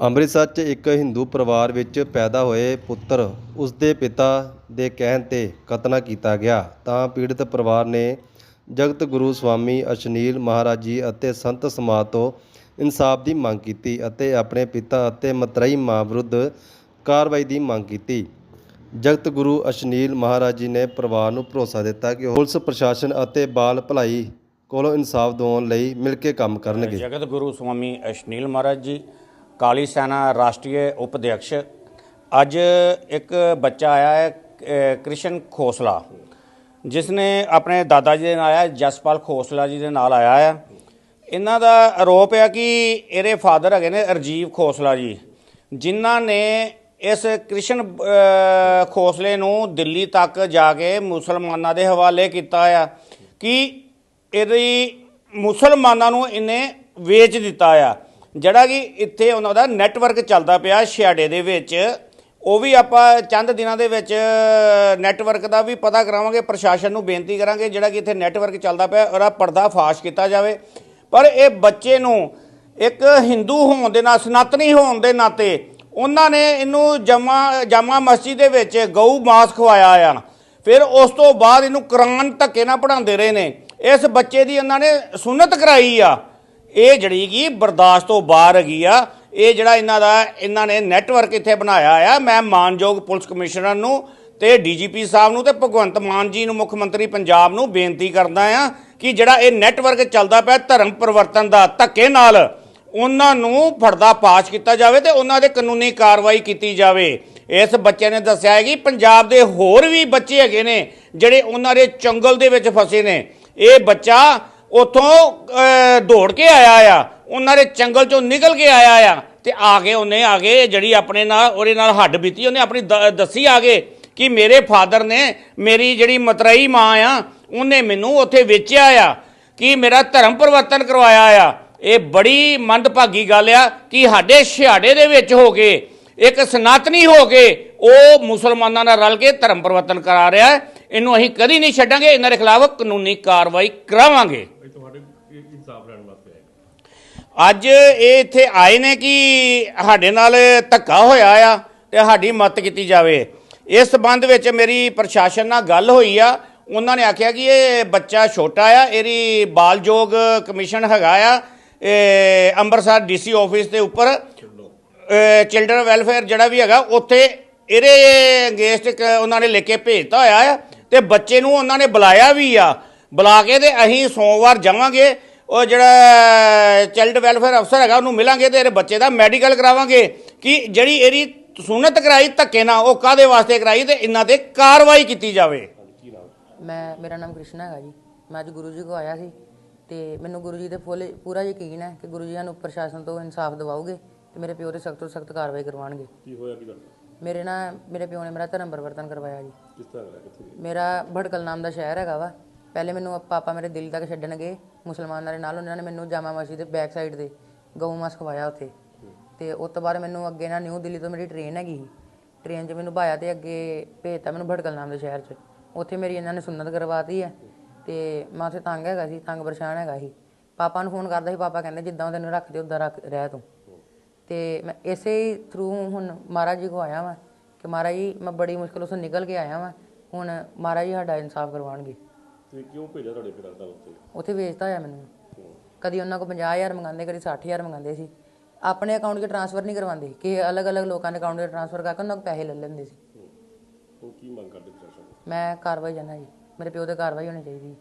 ਅੰਮ੍ਰਿਤਸਰ 'ਚ ਇੱਕ ਹਿੰਦੂ ਪਰਿਵਾਰ ਵਿੱਚ ਪੈਦਾ ਹੋਏ ਪੁੱਤਰ ਉਸ ਦੇ ਪਿਤਾ ਦੇ ਕਹਿਣ ਤੇ ਕਤਲ ਕੀਤਾ ਗਿਆ। ਤਾਂ ਪੀੜਤ ਪਰਿਵਾਰ ਨੇ ਜਗਤ ਗੁਰੂ ਸਵਾਮੀ ਅਸ਼ਨੀਲ ਮਹਾਰਾਜ ਜੀ ਅਤੇ ਸੰਤ ਸਮਾਜ ਤੋਂ ਇਨਸਾਫ ਦੀ ਮੰਗ ਕੀਤੀ ਅਤੇ ਆਪਣੇ ਪਿਤਾ ਅਤੇ ਮਤਰੇਈ ਮਾਂ ਵਿਰੁੱਧ ਕਾਰਵਾਈ ਦੀ ਮੰਗ ਕੀਤੀ। ਜਗਤ ਗੁਰੂ ਅਸ਼ਨੀਲ ਮਹਾਰਾਜ ਜੀ ਨੇ ਪਰਿਵਾਰ ਨੂੰ ਭਰੋਸਾ ਦਿੱਤਾ ਕਿ ਉਹ ਪੁਲਿਸ, ਪ੍ਰਸ਼ਾਸਨ ਅਤੇ ਬਾਲ ਭਲਾਈ ਕੋਲੋਂ ਇਨਸਾਫ ਦਿਵਾਉਣ ਲਈ ਮਿਲ ਕੇ ਕੰਮ ਕਰਨਗੇ। ਜਗਤ ਗੁਰੂ ਸਵਾਮੀ ਅਸ਼ਨੀਲ ਮਹਾਰਾਜ ਜੀ ਕਾਲੀ ਸੈਨਾ ਰਾਸ਼ਟਰੀ ਉਪਅਧਿਕਸ਼ ਅੱਜ ਇੱਕ ਬੱਚਾ ਆਇਆ ਹੈ ਕ੍ਰਿਸ਼ਨ ਖੋਸਲਾ ਜਿਸ ਨੇ ਆਪਣੇ ਦਾਦਾ ਜੀ ਦੇ ਨਾਲ ਆਇਆ, ਜਸਪਾਲ ਖੋਸਲਾ ਜੀ ਦੇ ਨਾਲ ਆਇਆ ਆ ਇਹਨਾਂ ਦਾ ਆਰੋਪ ਹੈ ਕਿ ਇਹਦੇ ਫਾਦਰ ਹੈਗੇ ਨੇ ਅਰਜੀਵ ਖੋਸਲਾ ਜੀ, ਜਿਨ੍ਹਾਂ ਨੇ ਇਸ ਕ੍ਰਿਸ਼ਨ ਖੋਸਲੇ ਨੂੰ ਦਿੱਲੀ ਤੱਕ ਜਾ ਕੇ ਮੁਸਲਮਾਨਾਂ ਦੇ ਹਵਾਲੇ ਕੀਤਾ ਆ ਕਿ ਇਹਦੀ ਮੁਸਲਮਾਨਾਂ ਨੂੰ ਇਹਨੇ ਵੇਚ ਦਿੱਤਾ ਆ। ਜਿਹੜਾ ਕਿ ਇੱਥੇ ਉਹਨਾਂ ਦਾ ਨੈਟਵਰਕ ਚੱਲਦਾ ਪਿਆ ਛਿਆੜੇ ਦੇ ਵਿੱਚ। ਉਹ ਵੀ ਆਪਾਂ ਚੰਦ ਦਿਨਾਂ ਦੇ ਵਿੱਚ ਨੈਟਵਰਕ ਦਾ ਵੀ ਪਤਾ ਕਰਾਵਾਂਗੇ, ਪ੍ਰਸ਼ਾਸਨ ਨੂੰ ਬੇਨਤੀ ਕਰਾਂਗੇ ਜਿਹੜਾ ਕਿ ਇੱਥੇ ਨੈਟਵਰਕ ਚੱਲਦਾ ਪਿਆ ਉਹਦਾ ਪਰਦਾ ਫਾਸ਼ ਕੀਤਾ ਜਾਵੇ। ਪਰ ਇਹ ਬੱਚੇ ਨੂੰ ਇੱਕ ਹਿੰਦੂ ਹੋਣ ਦੇ ਨਾਲ, ਸਨਾਤਨੀ ਹੋਣ ਦੇ ਨਾਤੇ ਉਹਨਾਂ ਨੇ ਇਹਨੂੰ ਜਮਾ, ਜਾਮਾ ਮਸਜਿਦ ਦੇ ਵਿੱਚ ਗਊ ਮਾਸ ਖਵਾਇਆ ਆ ਫਿਰ ਉਸ ਤੋਂ ਬਾਅਦ ਇਹਨੂੰ ਕੁਰਾਨ ਧੱਕੇ ਨਾਲ ਪੜਾਉਂਦੇ ਰਹੇ ਨੇ। ਇਸ ਬੱਚੇ ਦੀ ਉਹਨਾਂ ਨੇ ਸੁਨਤ ਕਰਾਈ ਆ। ਇਹ ਜਿਹੜੀ ਕਿ ਬਰਦਾਸ਼ਤ ਤੋਂ ਬਾਹਰ ਹੈਗੀ ਆ, ਇਹ ਜਿਹੜਾ ਇਹਨਾਂ ਦਾ, ਇਹਨਾਂ ਨੇ ਨੈਟਵਰਕ ਇੱਥੇ ਬਣਾਇਆ ਆ। ਮੈਂ ਮਾਨਯੋਗ ਪੁਲਿਸ ਕਮਿਸ਼ਨਰ ਨੂੰ ਤੇ ਡੀਜੀਪੀ ਸਾਹਿਬ ਨੂੰ ਤੇ ਭਗਵੰਤ ਮਾਨ ਜੀ ਨੂੰ, ਮੁੱਖ ਮੰਤਰੀ ਪੰਜਾਬ ਨੂੰ ਬੇਨਤੀ ਕਰਦਾ ਆ ਕਿ ਜਿਹੜਾ ਇਹ ਨੈਟਵਰਕ ਚੱਲਦਾ ਪਿਆ ਧਰਮ ਪਰਿਵਰਤਨ ਦਾ ਧੱਕੇ ਨਾਲ, ਉਹਨਾਂ ਨੂੰ ਫੜਦਾ ਪਾਸ਼ ਕੀਤਾ ਜਾਵੇ ਤੇ ਉਹਨਾਂ ਦੇ ਕਾਨੂੰਨੀ ਕਾਰਵਾਈ ਕੀਤੀ ਜਾਵੇ। ਇਸ ਬੱਚੇ ਨੇ ਦੱਸਿਆ ਹੈ ਕਿ ਪੰਜਾਬ ਦੇ ਹੋਰ ਵੀ ਬੱਚੇ ਹੈਗੇ ਨੇ, ਜਿਹੜੇ ਉਹਨਾਂ ਦੇ ਚੰਗਲ ਦੇ ਵਿੱਚ ਫਸੇ ਨੇ। ਇਹ ਬੱਚਾ ਉਥੋਂ ਦੌੜ ਕੇ ਆਇਆ ਆ। ਉਹਨਾਂ ਦੇ ਚੰਗਲ ਚੋਂ ਨਿਕਲ ਕੇ ਆਇਆ ਆ। ਤੇ ਆ ਕੇ ਉਹਨੇ, ਆ ਕੇ ਜਿਹੜੀ ਆਪਣੇ ਨਾਲ, ਉਹਦੇ ਨਾਲ ਹੱਡ ਬੀਤੀ, ਉਹਨੇ ਆਪਣੀ ਦ- ਦੱਸੀ ਆ ਕੇ ਕਿ ਮੇਰੇ ਫਾਦਰ ਨੇ ਮੇਰੀ ਜਿਹੜੀ ਮਤਰਈ ਮਾਂ ਆ, ਉਹਨੇ ਮੈਨੂੰ ਉੱਥੇ ਵੇਚਿਆ ਆ ਕਿ ਮੇਰਾ ਧਰਮ ਪਰਿਵਰਤਨ ਕਰਵਾਇਆ ਆ। ਇਹ ਬੜੀ ਮੰਦਭਾਗੀ ਗੱਲ ਆ ਕਿ ਸਾਡੇ ਛਿਆੜੇ ਦੇ ਵਿੱਚ ਹੋ ਕੇ, ਇੱਕ ਸਨਾਤਨੀ ਹੋ ਕੇ ਉਹ ਮੁਸਲਮਾਨਾਂ ਨਾਲ ਰਲ ਕੇ ਧਰਮ ਪਰਿਵਰਤਨ ਕਰਾ ਰਿਹਾ ਹੈ। ਇਹਨੂੰ ਅਸੀਂ ਕਦੀ ਨਹੀਂ ਛੱਡਾਂਗੇ ਇਹਨਾਂ ਦੇ ਖਿਲਾਫ ਕਾਨੂੰਨੀ ਕਾਰਵਾਈ ਕਰਾਵਾਂਗੇ। ਅੱਜ ਇਹ ਇੱਥੇ ਆਏ ਨੇ ਕਿ ਸਾਡੇ ਨਾਲ ਧੱਕਾ ਹੋਇਆ ਆ ਤੇ ਸਾਡੀ ਮਦਦ ਕੀਤੀ ਜਾਵੇ। ਇਸ ਸੰਬੰਧ ਵਿੱਚ ਮੇਰੀ ਪ੍ਰਸ਼ਾਸਨ ਨਾਲ ਗੱਲ ਹੋਈ ਆ। ਉਹਨਾਂ ਨੇ ਆਖਿਆ ਕਿ ਇਹ ਬੱਚਾ ਛੋਟਾ ਆ ਇਹਦੀ ਬਾਲਯੋਗ ਕਮਿਸ਼ਨ ਹੈਗਾ ਆ ਇਹ ਅੰਮ੍ਰਿਤਸਰ ਡੀਸੀ ਆਫਿਸ ਦੇ ਉੱਪਰ। ਚਿਲਡਰਨ ਵੈਲਫੇਅਰ ਜਿਹੜਾ ਵੀ ਹੈਗਾ ਉੱਥੇ ਇਹਦੇ ਅਗੇਂਸਟ ਉਹਨਾਂ ਨੇ ਲਿਖ ਕੇ ਭੇਜਤਾ ਹੋਇਆ ਆ। ਤੇ ਬੱਚੇ ਨੂੰ ਉਹਨਾਂ ਨੇ ਬੁਲਾਇਆ ਵੀ ਆ। ਬੁਲਾ ਕੇ ਤੇ ਅਸੀਂ ਸੋਮਵਾਰ ਜਾਵਾਂਗੇ। ਉਹ ਜਿਹੜਾ ਚਾਈਲਡ ਵੈਲਫੇਅਰ ਅਫਸਰ ਹੈਗਾ ਉਹਨੂੰ ਮਿਲਾਂਗੇ ਤੇ ਇਹਦੇ ਬੱਚੇ ਦਾ ਮੈਡੀਕਲ ਕਰਾਵਾਂਗੇ। ਕਿ ਜਿਹੜੀ ਇਹਦੀ ਸੁਨਤ ਕਰਾਈ ਧੱਕੇ ਨਾਲ ਉਹ ਕਾਦੇ ਵਾਸਤੇ ਕਰਾਈ ਤੇ ਇਹਨਾਂ ਤੇ ਕਾਰਵਾਈ ਕੀਤੀ ਜਾਵੇ। ਮੈਂ ਮੇਰਾ ਨਾਮ ਕ੍ਰਿਸ਼ਨਾ ਹੈਗਾ ਜੀ। ਮੈਂ ਅੱਜ ਗੁਰੂ ਜੀ ਕੋ ਆਇਆ ਸੀ ਤੇ ਮੈਨੂੰ ਗੁਰੂ ਜੀ ਦੇ ਫੁੱਲ ਪੂਰਾ ਯਕੀਨ ਹੈ ਕਿ ਗੁਰੂ ਜੀ ਸਾਨੂੰ ਪ੍ਰਸ਼ਾਸਨ ਤੋਂ ਇਨਸਾਫ ਦਿਵਾਓਗੇ ਤੇ ਮੇਰੇ ਪਿਓ ਤੇ ਸਖਤ ਤੋਂ ਸਖਤ ਕਾਰਵਾਈ ਕਰਵਾਉਣਗੇ। ਕੀ ਹੋਇਆ ਕੀ ਦੱਸ ਮੇਰੇ ਨਾਲ ਮੇਰੇ ਪਿਓ ਨੇ ਮੇਰਾ ਧਰਮ ਪਰਿਵਰਤਨ ਕਰਵਾਇਆ ਜੀ। ਕਿਸ ਤਰ੍ਹਾਂ ਹੋਇਆ ਕਿੱਥੇ ਗਏ? ਮੇਰਾ ਭੜਕਲ ਨਾਮ ਦਾ ਸ਼ਹਿਰ ਹੈਗਾ ਵਾ। ਪਹਿਲੇ ਮੈਨੂੰ ਪਾਪਾ ਮੇਰੇ ਦਿੱਲੀ ਤੱਕ ਛੱਡਣ ਗਏ ਮੁਸਲਮਾਨਾਂ ਦੇ ਨਾਲ ਉਹਨਾਂ ਨੇ ਮੈਨੂੰ ਜਾਮਾ ਮਸਜਿਦ ਦੇ ਬੈਕ ਸਾਈਡ ਤੇ ਗਊ ਮਾਸ ਖਵਾਇਆ ਉੱਥੇ। ਤੇ ਉਸ ਤੋਂ ਬਾਅਦ ਮੈਨੂੰ ਅੱਗੇ ਨਾ ਨਿਊ ਦਿੱਲੀ ਤੋਂ ਮੇਰੀ ਟ੍ਰੇਨ ਹੈਗੀ ਸੀ। ਟ੍ਰੇਨ 'ਚ ਮੈਨੂੰ ਭਾਇਆ ਤੇ ਅੱਗੇ ਭੇਜਤਾ ਮੈਨੂੰ ਭੜਕਲ ਨਾਮ ਦੇ ਸ਼ਹਿਰ 'ਚ। ਉੱਥੇ ਮੇਰੀ ਇਹਨਾਂ ਨੇ ਸੁਨਨਤ ਕਰਵਾਤੀ ਹੈ ਤੇ ਮੈਂ ਉੱਥੇ ਤੰਗ ਹੈਗਾ ਸੀ ਤੰਗ ਪਰੇਸ਼ਾਨ ਹੈਗਾ ਸੀ। ਪਾਪਾ ਨੂੰ ਫੋਨ ਕਰਦਾ ਸੀ ਪਾਪਾ ਕਹਿੰਦੇ ਜਿੱਦਾਂ ਤੈਨੂੰ ਰੱਖਦੇ ਉਦਾਂ ਰੱਖ ਰਹਿ ਤੂੰ। ਤੇ ਮੈਂ ਇਸੇ ਥਰੂ ਹੁਣ ਮਹਾਰਾਜ ਜੀ ਕੋ ਆਇਆ ਵਾਂ ਕਿ ਮਹਾਰਾਜ ਜੀ ਮੈਂ ਬੜੀ ਮੁਸ਼ਕਲ ਉਸੋਂ ਨਿਕਲ ਕੇ ਆਇਆ ਵਾਂ। ਹੁਣ ਮਹਾਰਾਜ ਜੀ ਸਾਡਾ ਇਨਸਾਫ ਕਰਵਾਉਣਗੇ। ਤੇ ਕਿਉਂ ਭੇਜਿਆ ਤੁਹਾਡੇ ਫਿਰ ਅੰਦਰ ਉੱਤੇ ਉੱਥੇ ਵੇਚਦਾ ਹੋਇਆ ਮੈਨੂੰ। ਕਦੀ ਉਹਨਾਂ ਕੋ 50000 ਮੰਗਾਉਂਦੇ ਕਦੀ 60000 ਮੰਗਾਉਂਦੇ ਸੀ। ਆਪਣੇ ਅਕਾਊਂਟ 'ਚ ਟ੍ਰਾਂਸਫਰ ਨਹੀਂ ਕਰਵਾਉਂਦੇ। ਕਿ ਅਲੱਗ-ਅਲੱਗ ਲੋਕਾਂ ਦੇ ਅਕਾਊਂਟ 'ਚ ਟ੍ਰਾਂਸਫਰ ਕਰਕੇ ਉਹਨਾਂ ਕੋ ਪੈਸੇ ਲੈ ਲੈਂਦੇ ਸੀ। ਹੁਣ ਕੀ ਮੰਗ ਕਰਦੇ ਪ੍ਰਸ਼ਾਸਨ ਮੈਂ ਕਾਰਵਾਈ ਚਾਹੁੰਦਾ ਜੀ। ਮੇਰੇ ਪਿਓ ਤੇ ਕਾਰਵਾਈ ਹੋਣੀ ਚਾਹੀਦੀ।